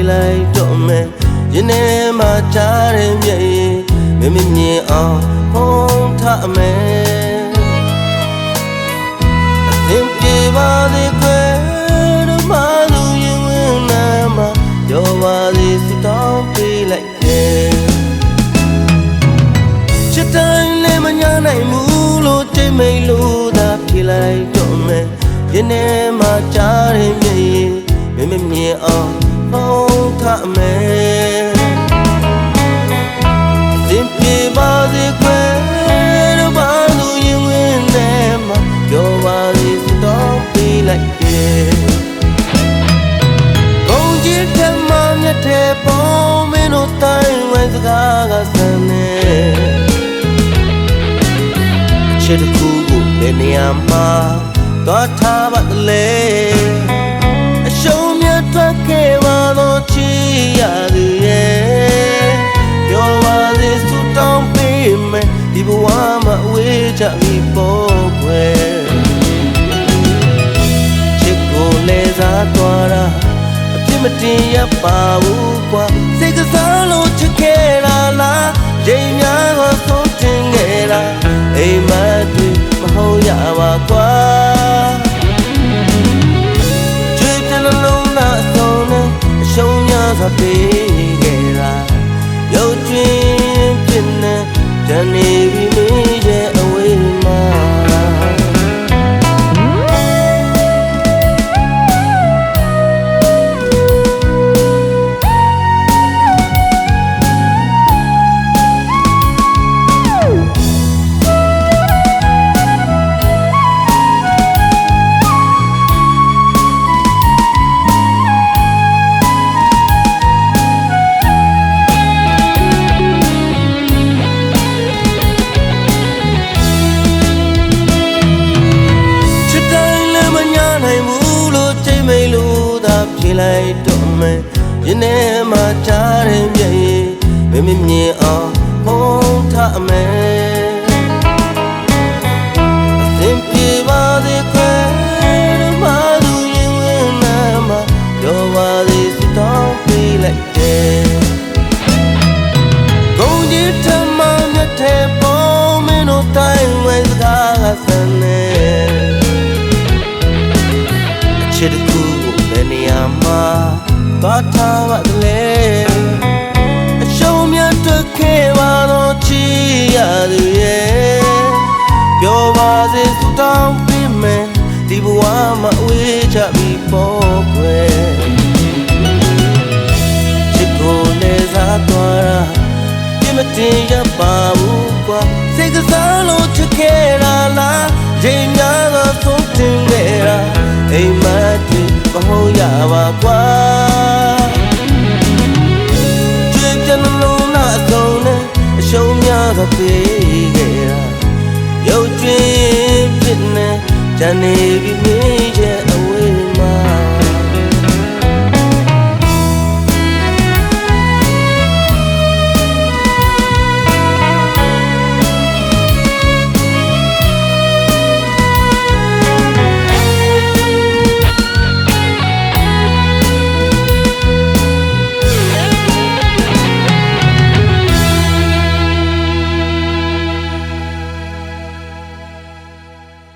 ဖြေလိုက်တော့မယ်ရင်ထဲမှာကြားတဲ့မြည်မမမြင်အောင်ဖုံးထားမယ်အသင်ပြေပါသေးခွဲတို့မှသူရင်ဝင်နာမှာပြောပါသေးစတောင်းပေးလိုက်တယ်ချစ်တိုင်းလည်းမညာနိုင်ဘူးလို့တိတ်မိန်လို့သာဖြေလိုက်တော့မယ်ရင်ထဲမှာကြားရင်မြည်မမမြင်အောင်ဖုံးထား မယ်စင်ပြေပါစေခွဲတော့ဘာလို့ရင်ဝင်နေမှာပြောပါစေစတော့ပေးလိုက်တယ်ကုန်ကြီးထက်မှမြတ်တဲ့ပုံမင်းတို့တိုင်းဝဲစကားကစမ်းနေအချစ်တစ်ခုကိုဘယ်နေရာမှာသွားထားပါသလဲ မတင်ရပါဘူးကွာစိတ်ကစားလို့ချစ်ခဲ့တာလားချိန်များကဆုံးတင်ခဲ့တာအိမ်မက်တွေမဟုတ်ရပါကွာချစ်တဲ့နှလုံးသားအဆုံးနဲ့အရှုံးများစွာပေးခဲ့တာရုပ်ကျွင်းဖြစ်နေတန်နေပြီမင်း သာဖြေလိုက်တော့မယ်ရင်ထဲမှာကြားတဲ့မြည်မမမြင်အောင်ဖုံးထားမယ် သွားထားပါသလဲအရှုံးမြတ်တွေ့ခဲ့ပါတော့ချီရသူရဲ့ပြောပါစေစတောင်းပေးမယ်ဒီဘဝမှာအဝေးချပြီးပေါ်ွယ်ချစ်ကိုလေစားသွားတာပြမတင်ရပါဘူးကွာစိတ်ကစားလို့ချစ်ခဲ့တာလားချိန်များသောဆုံးတင်ခဲ့တာအိမ်မက်တွေမဟုတ်ရပါကွာကြွေ ခဲ့တာရုပ်ကျွင်းဖြစ်နေတန်နေပြီမင်း